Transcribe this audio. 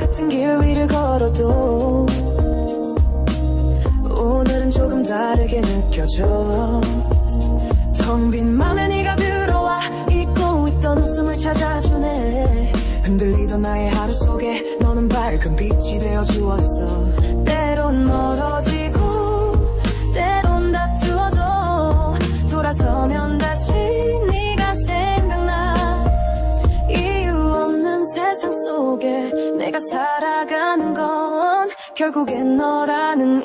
같은 길 위를 걸어도 오늘은 조금 다르게 느껴져. 텅 빈 맘에 네가 들어와 잊고 있던 웃음을 찾아주네. 흔들리던 나의 하루 속에 너는 밝은 빛이 되어 주었어. 때론 멀어지고 때론 다투어도 돌아서면 다시 네가 생각나. 이유 없는 세상 속에 내가 살아가는 건 결국엔 너라는